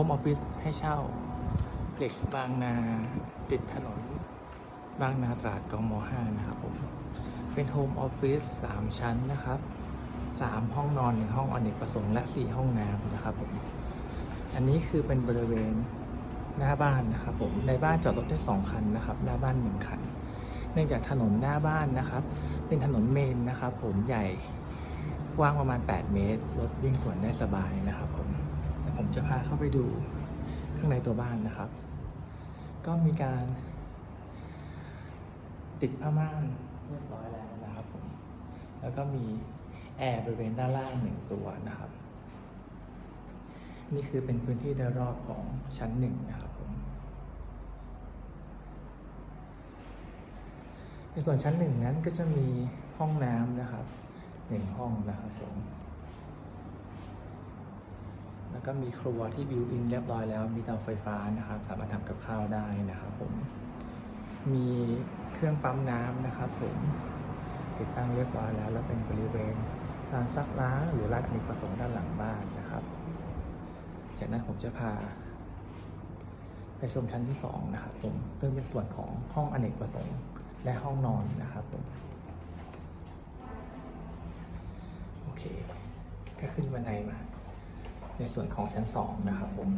Home Office ให้เช่าเพล็กซ์บางนาติดถนน บางนาตราดกม5นะครับผม เป็น Home Office 3ชั้นนะครับ 3 ห้องนอน1ห้องอเนกประสงค์และ 4 ห้องน้ำนะครับผม อันนี้คือเป็นบริเวณหน้าบ้านนะครับผม ในบ้านจอดรถได้ 2 คันนะครับ หน้าบ้าน 1 คัน เนื่องจากถนนหน้าบ้านนะครับ เป็นถนนเมนนะครับผมใหญ่กว้างประมาณ 8 เมตร รถวิ่งสวนได้สบายนะครับผม ผมจะพาเข้าไปดูข้างในตัวบ้านนะครับ ก็มีการติดผ้าม่านเรียบร้อยแล้วนะครับผม แล้วก็มีแอร์บริเวณด้านล่างหนึ่งตัวนะครับ นี่คือเป็นพื้นที่โดยรอบของชั้นหนึ่งนะครับผม ในส่วนชั้นหนึ่งนั้นก็จะมีห้องน้ำนะครับหนึ่งห้องนะครับผม แล้วก็มีครัวที่บิวอินเรียบร้อยแล้ว มีเตาไฟฟ้านะครับ สามารถทำกับข้าวได้นะครับผม มีเครื่องปั๊มน้ำนะครับผม ติดตั้งเรียบร้อยแล้ว แล้วเป็นบริเวณลานซักล้างหรือลานอเนกประสงค์ด้านหลังบ้านนะครับ จากนั้นผมจะพา ไปชมชั้นที่ 2 นะครับผม ซึ่งเป็นส่วนของห้องอเนกประสงค์และห้องนอนนะครับผม โอเค ก็ขึ้นบันไดมา ในส่วนของชั้น2นะครับผม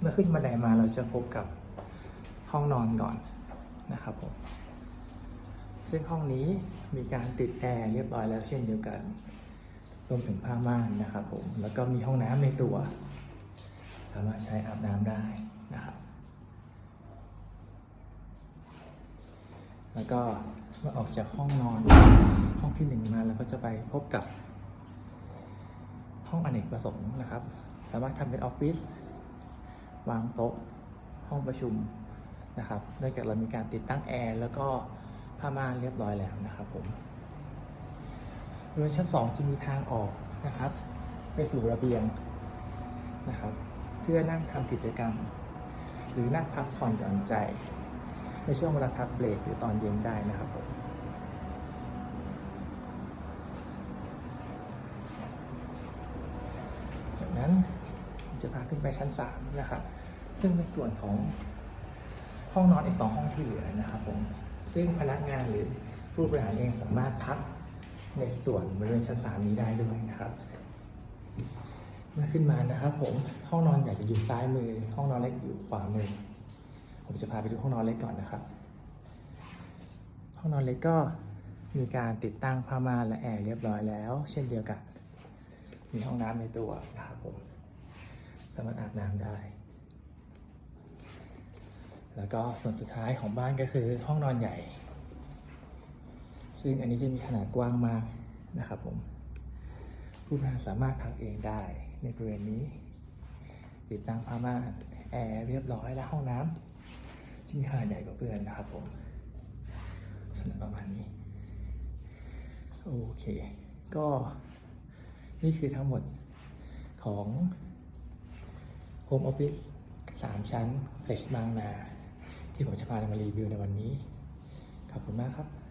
เมื่อขึ้นบันไดมาเราจะพบกับห้องนอนก่อนนะครับผม ซึ่งห้องนี้มีการติดแอร์เรียบร้อยแล้วเช่นเดียวกันรวมถึงผ้าม่านนะครับผม แล้วก็มีห้องน้ำในตัว สามารถใช้อาบน้ำได้นะครับแล้วก็เมื่อออกจากห้องนอนห้องที่หนึ่งมาเราก็จะไปพบกับ ห้องอเนกประสงค์นะครับ สามารถทำเป็นออฟฟิศวางโต๊ะห้องประชุมนะครับเนื่องจากเรามีการติดตั้งแอร์แล้วก็ผ้าม่านเรียบร้อยแล้วนะครับผมบริเวณชั้น 2 จะมีทางออกนะครับ ไปสู่ระเบียงนะครับ เพื่อนั่งทำกิจกรรม หรือนั่งพักผ่อนหย่อนใจ ในช่วงเวลาพักเบรกหรือตอนเย็นได้นะครับผม จาก นั้นผมจะพาขึ้นไปชั้น3นะครับ ซึ่งเป็นส่วนของห้องนอนอีก2ห้องที่เหลือนะครับผม ซึ่งพนักงานหรือผู้บริหารเองสามารถพักในส่วนบริเวณชั้น3นี้ได้ด้วยนะครับ เมื่อขึ้นมานะครับ ผมห้องนอนใหญ่จะอยู่ซ้ายมือ ห้องนอนเล็กอยู่ขวามือ ผมจะพาไปดูห้องนอนเล็กก่อนนะครับ ห้องนอนเล็กก็มีการติดตั้งผ้าม่านและแอร์เรียบร้อยแล้ว เช่นเดียวกัน มีห้องน้ำในตัวนะครับผม สามารถอาบน้ำได้ แล้วก็ส่วนสุดท้ายของบ้านก็คือห้องนอนใหญ่ ซึ่งอันนี้จะมีขนาดกว้างมากนะครับผม ผู้บริหารสามารถพักเองได้ในบริเวณนี้ ติดตั้งผ้าม่านแอร์เรียบร้อยและห้องน้ำที่มีขนาดใหญ่กว่าเพื่อนนะครับผมสำหรับประมาณนี้ โอเค ก็ นี่คือทั้งหมดของ Home Office 3 ชั้นเพลชบางนา ที่ผมจะพามารีวิวในวันนี้ ขอบคุณมากครับ